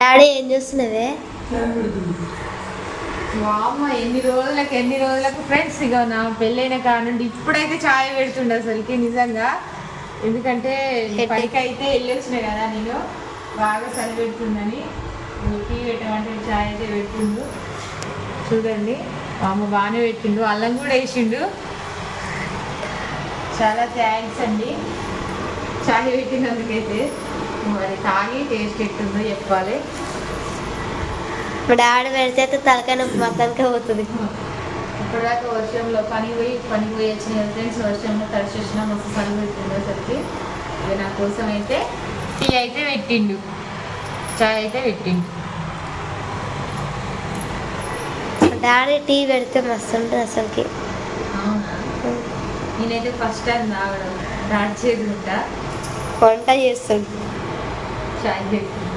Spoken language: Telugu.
డాడీ ఏం చేస్తున్నవే? వామ్మ ఎన్ని రోజులకు ఎన్ని రోజులకు ఫ్రెండ్స్ ఇక నా పెళ్ళైన కానుండి ఇప్పుడైతే ఛాయ్ పెడుతుండే అసలుకి నిజంగా. ఎందుకంటే. పైకి అయితే వెళ్ళొచ్చిన కదా నేను. బాగా చలి పెడుతుందని. టీ పెట్టమంటే ఛాయ్ అయితే పెట్టిండు. చూడండి మా అమ్మ బాగానే పెట్టిండు. అల్లం కూడా వేసిండు. చాలా థ్యాంక్స్ అండి. ఛాయ్ పెట్టినందుకైతే. మరి తాగి టేస్ట్ ఎట్టుందో చెప్పాలి. మా డాడీ పెడితే తలకాయ నొప్పి మొత్తానికే పోతుంది. ఇప్పటిదాకా వర్షంలో పని పోయి పని పోయి వచ్చిన ఫ్రెండ్స్ వర్షంలో తడిచేసిన మస్తు చలి పెట్టిండు అసలుకి. ఇక నా కోసం అయితే టీ అయితే పెట్టిండు. చాయ్ అయితే పెట్టిండు. డాడీ టీ పెడితే మస్తు ఉంటుంది అసలుకి. అవునా? నేనైతే ఫస్ట్ టైం తాగడం. స్టార్ట్ చేసి ఉంటా వంట చేస్తుంది. चाहिए